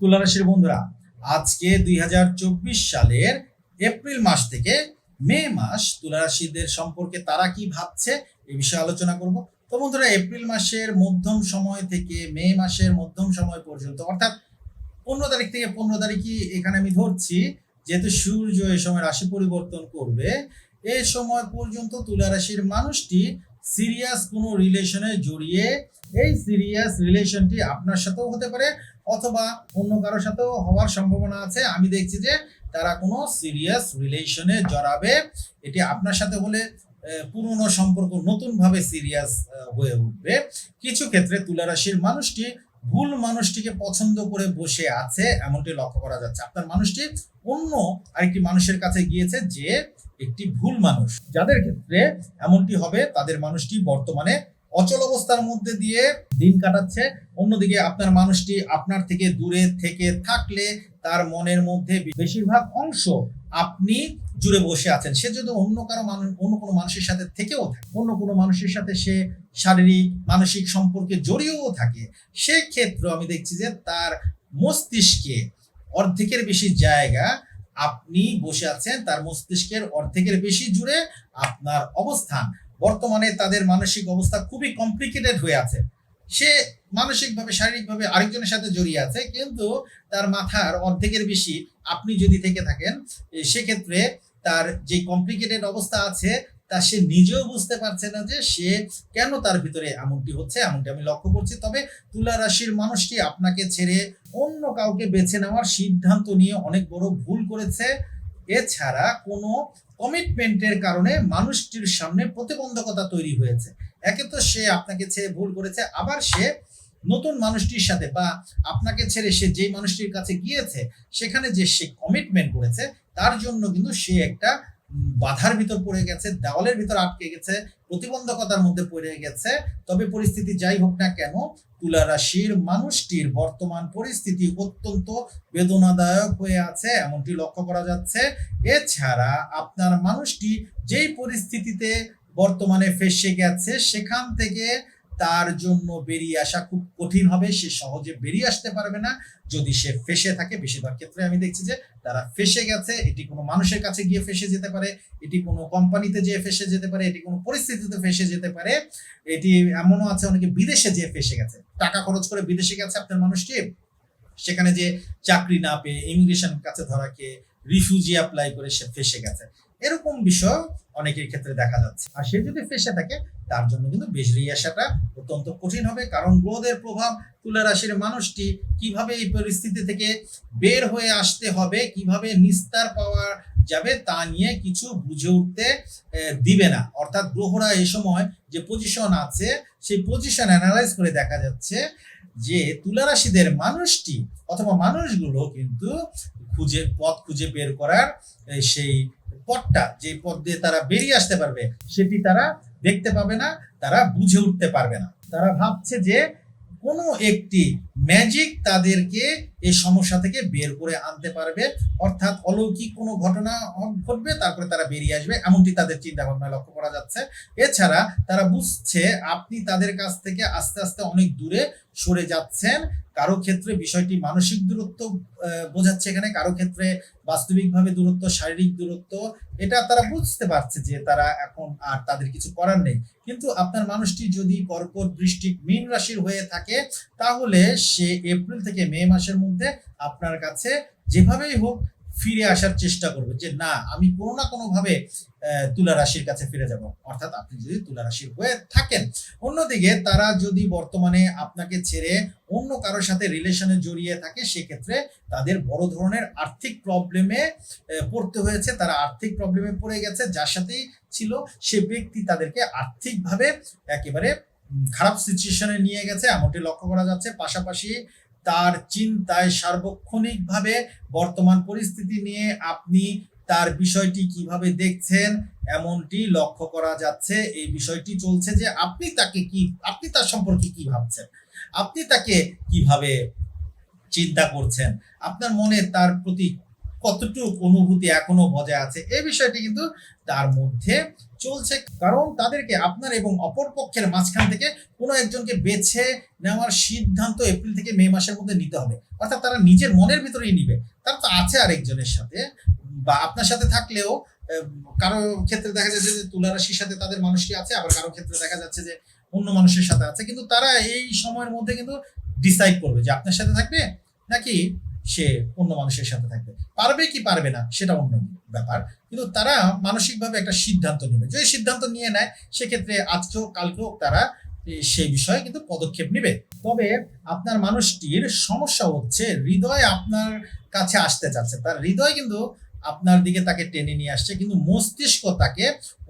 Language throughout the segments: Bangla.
তুলারাশির বন্ধুরা, আজকে দুই হাজার চব্বিশ সালের এপ্রিল মাস থেকে মে মাস তুলারাশিদের সম্পর্কে তারা কি ভাবছে এ বিষয়ে আলোচনা করব। তো বন্ধুরা, এপ্রিল মাসের মধ্যম সময় থেকে মে মাসের মধ্যম সময় পর্যন্ত, অর্থাৎ পনেরো তারিখ থেকে পনেরো তারিখই এখানে আমি ধরছি, যেহেতু সূর্য এই সময় রাশি পরিবর্তন করবে এই সময় পর্যন্ত তুলা রাশির মানুষটি সিরিয়াস কোনো রিলেশনে জড়িয়ে এই সিরিয়াস রিলেশনটি আপনার সাথেও হতে পারে অথবা অন্য কারোর সাথেও হওয়ার সম্ভাবনা আছে। আমি দেখছি যে তারা কোনো সিরিয়াস রিলেশনে জড়াবে। এটি আপনার সাথে হলে পুরনো সম্পর্ক নতুনভাবে সিরিয়াস হয়ে উঠবে। কিছু ক্ষেত্রে তুলারাশির মানুষটি ভুল মানুষটিকে পছন্দ করে বসে আছে, এমনটি লক্ষ্য করা যাচ্ছে। আপনার মানুষটি অন্য আরেকটি মানুষের কাছে গিয়েছে যে একটি ভুল মানুষ। যাদের ক্ষেত্রে এমনটি হবে, তাদের মানুষটি বর্তমানে অচল অবস্থার মধ্যে দিয়ে দিন কাটাচ্ছে। অন্যদিকে আপনার মানুষটি আপনার থেকে দূরে থেকে থাকলে তার মনের মধ্যে বেশিরভাগ অংশ আপনি জুড়ে বসে আছেন। সে যদি অন্য কারও মানুষ, অন্য কোনো মানুষের সাথে থেকেও থাকে, অন্য কোনো মানুষের সাথে সে শারীরিক, মানসিক সম্পর্কে জড়িয়েও থাকে সেক্ষেত্রে আমি দেখছি যে তার মস্তিষ্কে অর্ধেকের বেশি জায়গা আপনি বসে আছেন। তার মস্তিষ্কের অর্ধেকের বেশি জুড়ে আপনার অবস্থান। বর্তমানে তাদের মানসিক অবস্থা খুবই কমপ্লিকেটেড হয়ে আছে। সে মানসিকভাবে, শারীরিকভাবে আরেকজনের সাথে জড়িয়ে আছে, কিন্তু তার মাথার অর্ধেকের বেশি আপনি যদি থেকে থাকেন সেক্ষেত্রে তার যে কমপ্লিকেটেড অবস্থা আছে, তা সে নিজেও বুঝতে পারছে না যে সে কেন তার ভিতরে এমনটি হচ্ছে, এমনটি আমি লক্ষ্য করছি। তবে তুলা রাশির মানুষটি আপনাকে ছেড়ে অন্য কাউকে বেছে নেওয়ার সিদ্ধান্ত নিয়ে অনেক বড় ভুল করেছে। এছাড়া কোনো কমিটমেন্টের কারণে মানুষটির সামনে প্রতিবন্ধকতা তৈরি হয়েছে। একে তো সে আপনাকে ছেড়ে ভুল করেছে, আবার সে নতুন মানুষটির সাথে বা আপনাকে ছেড়ে সে যেই মানুষটির কাছে গিয়েছে, সেখানে যে সে কমিটমেন্ট করেছে, তার জন্য কিন্তু সে একটা বাধার ভিতর পড়ে গেছে, দেওয়ালের ভিতর আটকে গেছে, প্রতিবন্ধকতার মধ্যে পড়ে গেছে। তবে পরিস্থিতি যাই হোক না কেন তুলা রাশির মানুষটির বর্তমান পরিস্থিতি অত্যন্ত বেদনাদায়ক হয়ে আছে, এমনটি লক্ষ্য করা যাচ্ছে। এছাড়া আপনার মানুষটি যেই পরিস্থিতিতে বর্তমানে ফেসে গেছে, সেখান থেকে তার জন্য বেরিয়ে আসা খুব কঠিন হবে। সে সহজে বেরিয়ে আসতে পারবে না। যদি সে ফেসে থাকে, বেশিরভাগ ক্ষেত্রে আমি দেখছি যে তারা ফেসে গেছে। এটি কোনো মানুষের কাছে গিয়ে ফেসে যেতে পারে। এটি কোনো কোম্পানিতে যেয়ে ফেসে যেতে পারে। এটি কোনো পরিস্থিতিতে ফেসে যেতে পারে। এটি এমনও আছে, অনেকে বিদেশে যেয়ে ফেসে গেছে। টাকা খরচ করে বিদেশে গেছে আপনার মানুষটি। সেখানে যে চাকরি না পেয়ে ইমিগ্রেশন কাছে ধরা খেয়ে রিফিউজি অ্যাপ্লাই করে সে ফেসে গেছে। এরকম বিষয় অনেকের ক্ষেত্রে দেখা যাচ্ছে। আর সে যদি ফেসে থাকে, তার জন্য কিন্তু বেরিয়ে আসাটা অত্যন্ত কঠিন হবে, কারণ গ্রহদের প্রভাব তুলা রাশির মানুষটি কীভাবে এই পরিস্থিতি থেকে বের হয়ে আসতে হবে, কীভাবে নিস্তার পাওয়া যাবে তা নিয়ে কিছু বুঝে উঠতে দিবে না। অর্থাৎ গ্রহরা এই সময় যে পজিশন আছে, সেই পজিশন অ্যানালাইজ করে দেখা যাচ্ছে যে তুলা রাশিদের মানুষটি অথবা মানুষগুলো কিন্তু খুঁজে, পথ খুঁজে বের করার সেই পথটা, যে পথ দিয়ে তারা বেরিয়ে আসতে পারবে, সেটি তারা দেখতে পাবে না, তারা বুঝে উঠতে পারবে না। তারা ভাবছে যে কোনো একটি ম্যাজিক তাদেরকে এই সমস্যা থেকে বের করে আনতে পারবে। অর্থাৎ অলৌকিক কোনো ঘটনা ঘটবে, তারপরে তারা বেরিয়ে আসবে, এমনটি তাদের চিন্তা ভাবনা লক্ষ্য করা যাচ্ছে। এছাড়া তারা বুঝছে, আপনি তাদের কাছ থেকে আস্তে আস্তে অনেক দূরে সরে যাচ্ছেন। কারও ক্ষেত্রে বিষয়টি মানসিক দূরত্ব বোঝাচ্ছে এখানে কারও ক্ষেত্রে বাস্তবিকভাবে দূরত্ব শারীরিক দূরত্ব এটা তারা বুঝতে পারছে যে তারা এখন আর তাদের কিছু করার নেই। কিন্তু আপনার মানুষটি যদি কর্কট বৃষ্টিক মীন রাশির হয়ে থাকে তাহলে সে এপ্রিল থেকে মে মাসের মধ্যে আপনার কাছে যেভাবেই হোক ফিরে আসার চেষ্টা করবে যে না আমি কোনো না কোনো ভাবে আহ, তুলা রাশির কাছে ফিরে যাব। অর্থাৎ আপনি যদি তুলা রাশির হয়ে থাকেন, অন্যদিকে তারা যদি বর্তমানে আপনাকে ছেড়ে অন্য কারোর সাথে রিলেশনে জড়িয়ে থাকে, সেক্ষেত্রে তাদের বড় ধরনের আর্থিক প্রবলেমে পড়তে হয়েছে। তারা আর্থিক প্রবলেমে পড়ে গেছে, যার সাথেই ছিল সে ব্যক্তি তাদেরকে আর্থিকভাবে একেবারে খারাপ সিচুয়েশনে নিয়ে গেছে, এমনটি লক্ষ্য করা যাচ্ছে। পাশাপাশি তার চিন্তায় সার্বক্ষণিকভাবে বর্তমান পরিস্থিতি নিয়ে আপনি তার বিষয়টি কীভাবে দেখছেন, এমনটি লক্ষ্য করা যাচ্ছে। এই বিষয়টি চলছে যে আপনি তাকে কি, আপনি তার সম্পর্কে কি ভাবছেন? আপনি তাকে কীভাবে চিন্তা করছেন? আপনার মনে তার প্রতি কতটুকু অনুভূতি এখনও বজায় আছে? এই বিষয়টি কিন্তু তার মধ্যে চলছে কারণ তাদেরকে আপনার এবং অপর পক্ষের মাঝখান থেকে কোনো একজনকে বেছে নেওয়ার সিদ্ধান্ত এপ্রিল থেকে মে মাসের মধ্যে নিতে হবে। অর্থাৎ তারা নিজের মনের ভিতরেই নিবে। তারা তো আছে আরেকজনের সাথে, বা আপনার সাথে থাকলেও কারও ক্ষেত্রে দেখা যাচ্ছে যে তুলা রাশির সাথে তাদের মানুষটি আছে, আবার কারও ক্ষেত্রে দেখা যাচ্ছে যে অন্য মানুষের সাথে আছে। কিন্তু তারা এই সময়ের মধ্যে কিন্তু ডিসাইড করবে যে আপনার সাথে থাকবে নাকি সে অন্য মানুষের সাথে থাকবে। পারবে কি পারবে না, সেটা অন্য ব্যাপার। কিন্তু তারা মানসিকভাবে একটা সিদ্ধান্ত নেবে। যদি সিদ্ধান্ত নিয়ে নেয়, সেক্ষেত্রে আজকেও, কালকেও তারা সেই বিষয়ে কিন্তু পদক্ষেপ নেবে। তবে আপনার মানুষটির সমস্যা হচ্ছে, হৃদয় আপনার কাছে আসতে চাচ্ছে। তার হৃদয় কিন্তু আপনার দিকে তাকে টেনে নিয়ে আসছে, কিন্তু মস্তিষ্ক তাকে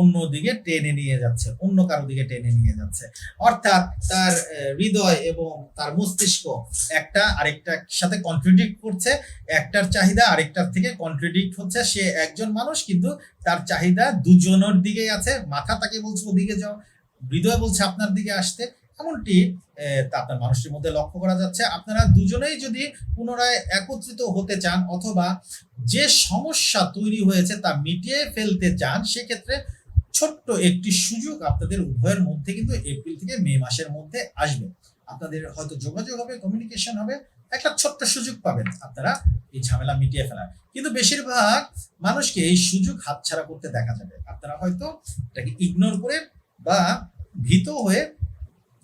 অন্য দিকে টেনে নিয়ে যাচ্ছে, অন্য কারও দিকে টেনে নিয়ে যাচ্ছে। অর্থাৎ তার হৃদয় এবং তার মস্তিষ্ক একটা আরেকটার সাথে কন্ট্রিডিক্ট করছে, একটার চাহিদা আরেকটার থেকে কন্ট্রিডিক্ট হচ্ছে, সে একজন মানুষ কিন্তু তার চাহিদা দুজনের দিকেই আছে, মাথা তাকে বলছে ওদিকে যাও, হৃদয় বলছে আপনার দিকে আসতে এমনটি আপনার মানুষটির মধ্যে লক্ষ্য করা যাচ্ছে। আপনারা দুজনেই যদি পুনরায় একত্রিত হতে চান অথবা যে সমস্যা তৈরি হয়েছে তা মিটিয়ে ফেলতে চান, সেক্ষেত্রে ছোট্ট একটি সুযোগ আপনাদের উভয়ের মধ্যে কিন্তু এপ্রিল থেকে মে মাসের মধ্যে আসবে। আপনাদের হয়তো যোগাযোগ হবে কমিউনিকেশন হবে, একটা ছোট্ট সুযোগ পাবেন আপনারা এই ঝামেলা মিটিয়ে ফেলার। কিন্তু বেশিরভাগ মানুষকে এই সুযোগ হাতছাড়া করতে দেখা যাবে। আপনারা হয়তো এটাকে ইগনোর করে বা ভীত হয়ে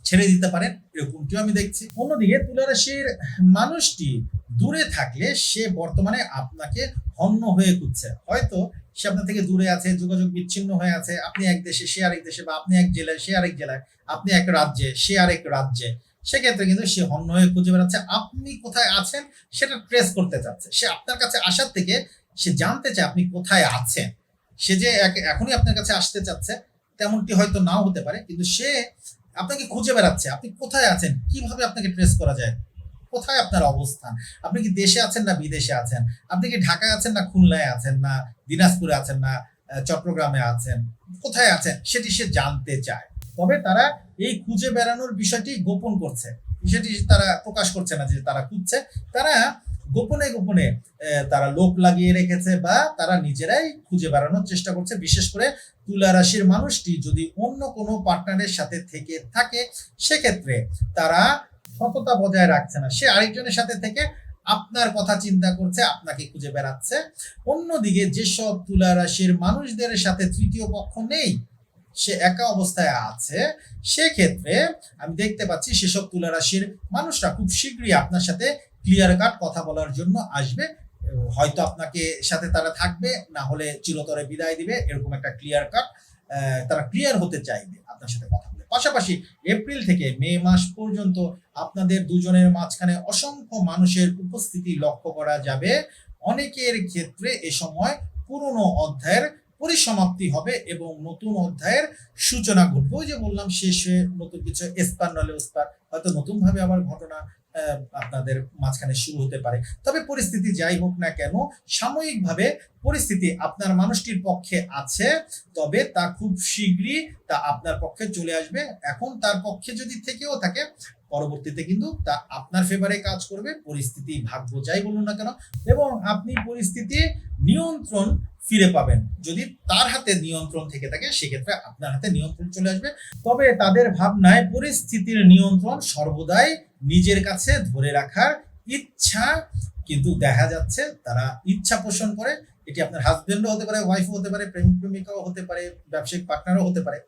ছেড়ে দিতে পারেন এরকমটিও আমি দেখছি। অন্যদিকে তুলারাশির মানুষটি দূরে থাকলে সে বর্তমানে আপনাকে হন্য হয়ে খুঁজছে। হয়তো সে আপনার থেকে দূরে আছে, যোগাযোগ বিচ্ছিন্ন হয়ে আছে, আপনি এক দেশে, সে আরেক দেশে, বা আপনি এক জেলায়, সে আরেক জেলায়, আপনি এক রাজ্যে, সে আরেক রাজ্যে। সেক্ষেত্রে কিন্তু সে হন্য হয়ে খুঁজে বেড়াচ্ছে। আপনি কোথায় আছেন সেটা ট্রেস করতে চাচ্ছে। সে আপনার কাছে আসার থেকে সে জানতে চায় আপনি কোথায় আছেন। সে যে এখনই আপনার কাছে আসতে চাচ্ছে, তেমনটি হয়তো নাও হতে পারে, কিন্তু সে আপনাকে খুঁজে বেড়াচ্ছে, আপনি কোথায় আছেন? কীভাবে আপনাকে ট্রেস করা যায়? কোথায় আপনার অবস্থান? আপনি কি দেশে আছেন না বিদেশে আছেন? আপনি কি ঢাকায় আছেন না খুলনায় আছেন না দিনাজপুরে আছেন না চট্টগ্রামে আছেন? কোথায় আছেন? সেটি সে জানতে চায়। তবে তারা এই খুঁজে বেড়ানোর বিষয়টি গোপন করছে। বিষয়টি তারা প্রকাশ করছে না যে তারা খুঁজছে। তারা গোপনে গোপনে তারা লোক লাগিয়ে রেখেছে বা তারা নিজেরাই খুঁজে বেড়ানোর চেষ্টা করছে। বিশেষ করে তুলা রাশির মানুষটি যদি অন্য কোনো পার্টনারের সাথে থেকে থাকে, সেক্ষেত্রে তারা সততা বজায় রাখছে না। সে আরেকজনের সাথে থেকে আপনার কথা চিন্তা করছে, আপনাকে খুঁজে বেড়াচ্ছে। অন্যদিকে যেসব তুলা রাশির মানুষদের সাথে তৃতীয় পক্ষ নেই, সে একা অবস্থায় আছে, সেক্ষেত্রে আমি দেখতে পাচ্ছি সেসব তুলা রাশির মানুষরা খুব শীঘ্রই আপনার সাথে ক্লিয়ার কাট কথা বলার জন্য আসবে। হয়তো আপনাকে সাথে তারা থাকবে, না হলে চিরতরে বিদায় দিবে, এরকম একটা ক্লিয়ার কাট তারা ক্লিয়ার হতে চাইবে আপনার সাথে কথা বলে। পাশাপাশি এপ্রিল থেকে মে মাস পর্যন্ত আপনাদের দুজনের মাঝখানে অসংখ্য মানুষের উপস্থিতি লক্ষ্য করা যাবে। অনেকের ক্ষেত্রে এ সময় পুরনো অধ্যায়ের পরিসমাপ্তি হবে এবং নতুন অধ্যায়ের সূচনা ঘটবে। ওই যে বললাম, শেষে নতুন কিছু এসপার নলে ওসপার হয়তো নতুন ভাবে আবার ঘটনা আপনাদের মাঝখানে শুরু হতে পারে। তবে পরিস্থিতি যাই হোক না কেন, সাময়িকভাবে পরিস্থিতি আপনার মানুষটির পক্ষে আছে, তবে তা খুব শীঘ্রই তা আপনার পক্ষে চলে আসবে। এখন তার পক্ষে যদি থেকেও থাকে পরবর্তীতে কিন্তু তা আপনার ফেভারে কাজ করবে, পরিস্থিতি ভাগ্য যাই বলুন না কেন, এবং আপনি পরিস্থিতি নিয়ন্ত্রণ ফিরে পাবেন। যদি তার হাতে নিয়ন্ত্রণ থেকে থাকে, সেক্ষেত্রে আপনার হাতে নিয়ন্ত্রণ চলে আসবে। তবে তাদের ভাবনায় পরিস্থিতির নিয়ন্ত্রণ সর্বদাই নিজের কাছে ধরে রাখার ইচ্ছা, কিন্তু দেখা যাচ্ছে তারা ইচ্ছা পোষণ করে। এটি আপনার হাজবেন্ডও হতে পারে ওয়াইফও হতে পারে, প্রেমিক প্রেমিকাও হতে পারে, ব্যবসায়িক পার্টনারও হতে পারে।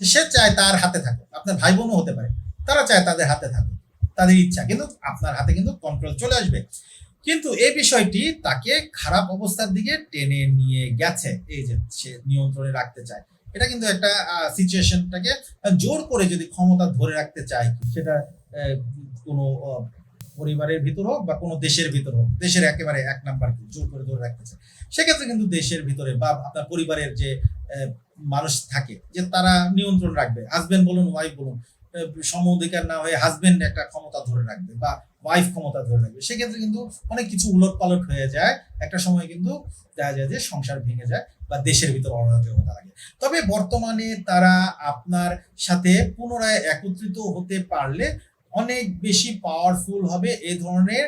সে চায় তার হাতে থাকুক, আপনার ভাই বোনও হতে পারে। তারা চায় তাদের হাতে থাকুক, তাদের ইচ্ছা, কিন্তু আপনার হাতে কিন্তু কন্ট্রোল চলে আসবে। কিন্তু এই বিষয়টি তাকে খারাপ অবস্থার দিকে টেনে নিয়ে গেছে, এই যে সে নিয়ন্ত্রণে রাখতে চায়। এটা কিন্তু একটা সিচুয়েশনটাকে জোর করে যদি ক্ষমতা ধরে রাখতে চায়, সেটা কোনো পরিবারের ভিতর হোক বা কোনো দেশের ভিতর হোক, দেশের একেবারে এক নাম্বার জোর করে ধরে রাখতে চায়। সেক্ষেত্রে কিন্তু দেশের ভিতরে বা আপনার পরিবারের যে মানুষ থাকে, যে তারা নিয়ন্ত্রণ রাখবে হাজবেন্ড বলুন ওয়াইফ বলুন সম অধিকার না হয়ে হাজবেন্ড একটা ক্ষমতা ধরে রাখবে বা ওয়াইফ ক্ষমতা ধরে রাখবে, সেক্ষেত্রে কিন্তু অনেক কিছু উলট পালট হয়ে যায়। একটা সময় কিন্তু দেখা যায় যে সংসার ভেঙে যায় বা দেশের ভিতর অরাজকতা লাগে। তবে বর্তমানে তারা আপনার সাথে পুনরায় একত্রিত হতে পারলে অনেক বেশি পাওয়ারফুল হবে। এই ধরনের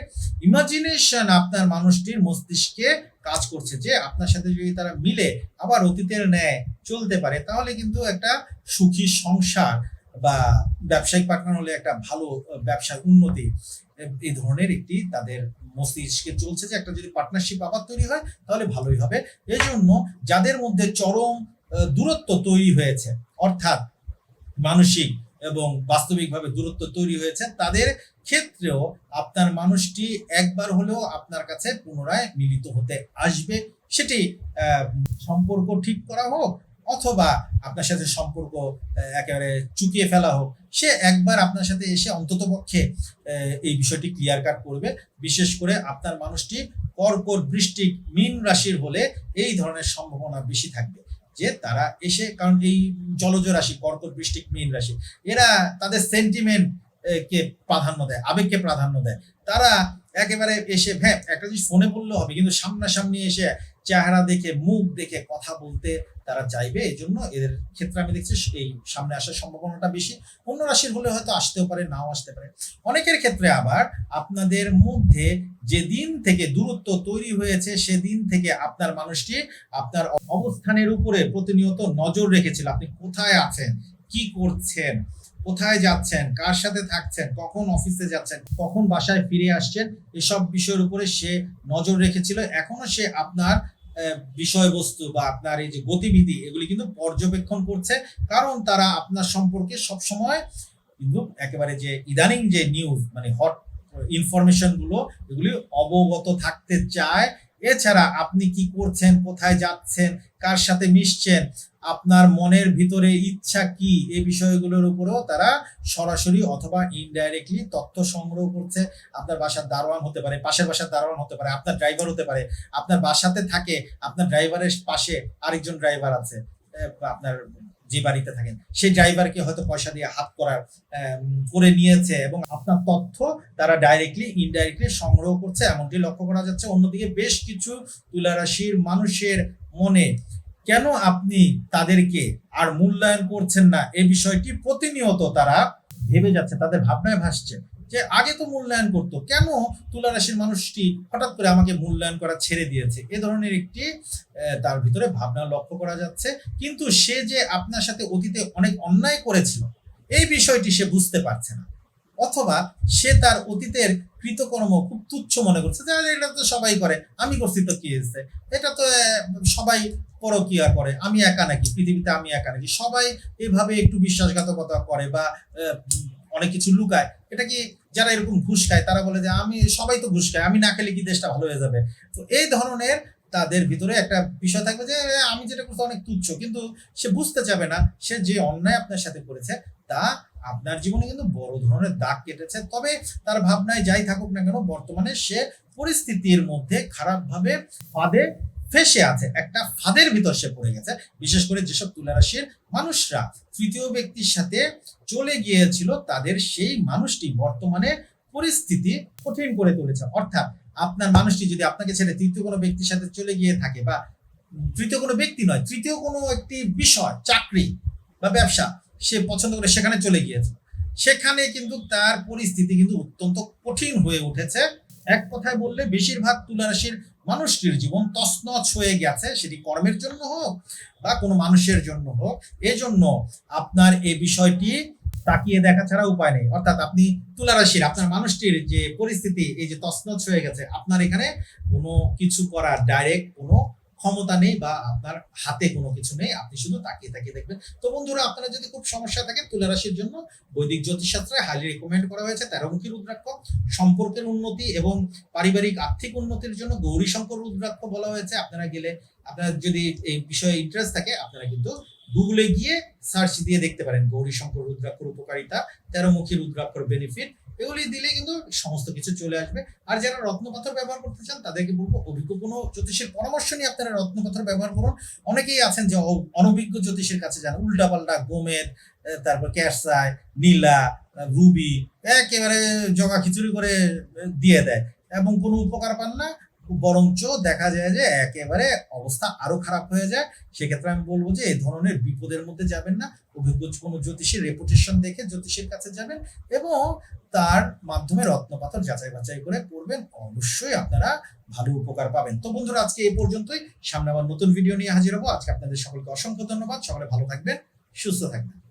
ইমাজিনেশন আপনার মানুষটির মস্তিষ্কে কাজ করছে যে আপনার সাথে যদি তারা মিলে আবার অতীতের ন্যায় চলতে পারে, তাহলে কিন্তু একটা সুখী সংসার বা ব্যবসায়িক পার্টনার হলে একটা ভালো ব্যবসার উন্নতি এই ধরনের একটি তাদের মস্তিষ্কে চলছে যে একটা যদি পার্টনারশিপ আবার তৈরি হয়, তাহলে ভালোই হবে। এই জন্য যাদের মধ্যে চরম দূরত্ব তৈরি হয়েছে, অর্থাৎ মানসিক এবং বাস্তবিকভাবে দূরত্ব তৈরি হয়েছে, তাদের ক্ষেত্রেও আপনার মানুষটি একবার হলেও আপনার কাছে পুনরায় মিলিত হতে আসবে। সেটি সম্পর্ক ঠিক করা হোক অথবা আপনার সাথে সম্পর্ক একেবারে চুকিয়ে ফেলা হোক সে একবার আপনার সাথে এসে অন্ততপক্ষে আহ, এই বিষয়টি ক্লিয়ার কাট করবে। বিশেষ করে আপনার মানুষটি কর্কট বৃষ্টিক মীন রাশির হলে এই ধরনের সম্ভাবনা বেশি থাকবে যে তারা এসে কারণ এই জলজ রাশি কর্কট বৃষ্টিক মীন রাশি এরা তাদের সেন্টিমেন্ট কে প্রাধান্য দেয় আবেগকে প্রাধান্য দেয়। তারা একেবারে এসে হ্যাঁ একটা জিনিস ফোনে বললে হবে কিন্তু সামনাসামনি এসে চেহারা দেখে, মুখ দেখে কথা বলতে তারা চাইবে এই জন্য এদের ক্ষেত্রে আমি দেখছি এই সামনে আসার সম্ভাবনাটা বেশি। অন্য রাশির হলে হয়তো আসতেও পারে, নাও আসতে পারে। অনেকের ক্ষেত্রে আবার আপনাদের মধ্যে যে দিন থেকে দূরত্ব তৈরি হয়েছে সেদিন থেকে আপনার মানুষটি আপনার অবস্থানের উপরে প্রতিনিয়ত নজর রেখেছিল। আপনি কোথায় আছেন? কি করছেন? কোথায় যাচ্ছেন? কার সাথে থাকছেন? কখন অফিসে যাচ্ছেন? কখন বাসায় ফিরে আসছেন? এসব বিষয়ের উপরে সে নজর রেখেছিল। এখনও সে আপনার বিষয়বস্তু বা আপনার এই যে গতিবিধি, এগুলি কিন্তু পর্যবেক্ষণ করছে। কারণ তারা আপনার সম্পর্কে সব সময় কিন্তু একেবারে যে ইদানিং যে নিউজ মানে হট ইনফরমেশনগুলো, এগুলি অবগত থাকতে চায়। এছাড়া আপনি কি করছেন, কোথায় যাচ্ছেন, কার সাথে মিশছেন, আপনার মনের ভিতরে ইচ্ছা কি, এই বিষয়গুলোর উপরেও তারা সরাসরি অথবা ইনডাইরেক্টলি তথ্য সংগ্রহ করছে আপনার বাসার দারোয়ান হতে পারে, পাশের বাসার দারোয়ান হতে পারে, আপনার ড্রাইভার হতে পারে, আপনার বাসাতে থাকে, আপনার ড্রাইভারের পাশে আরেকজন ড্রাইভার আছে আপনার যে বাড়িতে থাকেন, সেই ড্রাইভারকে হয়তো পয়সা দিয়ে হাত করার করে নিয়েছে এবং আপনার তথ্য তারা ডাইরেক্টলি ইনডাইরেক্টলি সংগ্রহ করছে, এমনটি লক্ষ্য করা যাচ্ছে। অন্যদিকে বেশ কিছু তুলা রাশির মানুষের মনে কেন আপনি তাদেরকে আর মূল্যায়ন করছেন না? এই বিষয়টি প্রতিনিয়ত তারা ভেবে যাচ্ছে, তাদের ভাবনায় ভাসছে যে আগে তো মূল্যায়ন করতো। কেন তুলা রাশির মানুষটি হঠাৎ করে আমাকে মূল্যায়ন করা ছেড়ে দিয়েছে? এ ধরনের একটি তার ভিতরে ভাবনা লক্ষ্য করা যাচ্ছে। কিন্তু সে যে আপনার সাথে অতীতে অনেক অন্যায় করেছিল, এই বিষয়টি সে বুঝতে পারছে না। অথবা সে তার অতীতের কৃতকর্ম খুব তুচ্ছ মনে করছে, যে এটা তো সবাই করে, আমি করছি তো কি হয়েছে? এটা তো সবাই পরকিয়া করে, আমি একা নাকি? পৃথিবীতে আমি একা নাকি? সবাই এভাবে একটু বিশ্বাসঘাতকতা করে বা অনেক কিছু লুকায়। এটা কি যারা এরকম ঘুষ খায়, তারা বলে যে আমি, সবাই তো ঘুষ খায়, আমি না খেলে কি দেশটা ভালো হয়ে যাবে? তো এই ধরনের তাদের ভিতরে একটা বিষয় থাকবে যে আমি যেটা করছি অনেক তুচ্ছ, কিন্তু সে বুঝতে চাবে না, সে যে অন্যায় আপনার সাথে করেছে তা আপনার জীবনে কিন্তু বড় ধরনের দাগ কেটেছে। তবে তার ভাবনায় যাই থাকুক না কেন, বর্তমানে সে পরিস্থিতির মধ্যে খারাপভাবে ফাঁদে ফেসে আছে। একটা ফাঁদের ভিতর সে পড়ে গেছে। বিশেষ করে যেসব তুলা রাশির মানুষরা তৃতীয় ব্যক্তির সাথে চলে গিয়েছিল, তাদের সেই মানুষটি বর্তমানে পরিস্থিতি কঠিন করে তুলেছে। অর্থাৎ আপনার মানুষটি যদি আপনাকে ছেড়ে তৃতীয় কোনো ব্যক্তির সাথে চলে গিয়ে থাকে বা তৃতীয় কোনো ব্যক্তি নয়, তৃতীয় কোনো একটি বিষয়, চাকরি বা ব্যবসা সে পছন্দ করে সেখানে চলে গিয়েছে। সেখানে কিন্তু তার পরিস্থিতি কিন্তু অত্যন্ত কঠিন হয়ে উঠেছে। এক কথায় বললে বেশিরভাগ তুলা রাশির মানুষটির জীবন তছনছ হয়ে গেছে। সেটি কর্মের জন্য হোক বা কোনো মানুষের জন্য হোক। এজন্য আপনার এই বিষয়টি তাকিয়ে দেখা ছাড়া উপায় নেই। অর্থাৎ আপনি তুলা রাশির আপনার মানুষটির যে পরিস্থিতি, এই যে তছনছ হয়ে গেছে, আপনার এখানে কোনো কিছু করার ডাইরেক্ট কোনো ক্ষমতা নেই বা আপনার হাতে কোনো কিছু নেই, আপনি শুধু তাকিয়ে তাকিয়ে দেখবেন। তো বন্ধুরা, আপনারা যদি খুব সমস্যা থাকে তুলা রাশির জন্য বৈদিক জ্যোতিষশাস্ত্রে হাইলি রেকমেন্ড করা হয়েছে তেরোমুখী রুদ্রাক্ষ। সম্পর্কের উন্নতি এবং পারিবারিক আর্থিক উন্নতির জন্য গৌরী শঙ্কর রুদ্রাক্ষ বলা হয়েছে। আপনারা গেলে, আপনার যদি এই বিষয়ে ইন্টারেস্ট থাকে, আপনারা কিন্তু গুগলে গিয়ে সার্চ দিয়ে দেখতে পারেন গৌরী শঙ্কর রুদ্রাক্ষর উপকারিতা, তেরোমুখী রুদ্রাক্ষর বেনিফিট এগুলি দিলে কিন্তু সমস্ত কিছু চলে আসবে। আর যারা রত্নপাথর ব্যবহার করতে চান তাদেরকে বলব অভিজ্ঞ কোনো জ্যোতিষের পরামর্শ নিয়ে আপনারা রত্নপাথর ব্যবহার করুন। অনেকেই আছেন যে অনভিজ্ঞ জ্যোতিষের কাছে যান। উল্টাপাল্টা আহ, তারপর ক্যারসাই নীলা রুবি একেবারে জগা খিচুড়ি করে দিয়ে দেয়। এবং কোনো উপকার পান না। বরঞ্চ দেখা যায় যে একেবারে অবস্থা আরও খারাপ হয়ে যায়। সেক্ষেত্রে আমি বলব যে এই ধরনের বিপদের মধ্যে যাবেন না। অভিজ্ঞ কোনো জ্যোতিষীর রেপুটেশন দেখে জ্যোতিষীর কাছে যাবেন এবং তার মাধ্যমে রত্নপাথর যাচাই বাছাই করে পড়বেন অবশ্যই আপনারা ভালো উপকার পাবেন। তো বন্ধুরা, আজকে এই পর্যন্তই। সামনে আবার নতুন ভিডিও নিয়ে হাজির হব। আজকে আপনাদের সকলকে অসংখ্য ধন্যবাদ। সকলে ভালো থাকবেন, সুস্থ থাকবেন।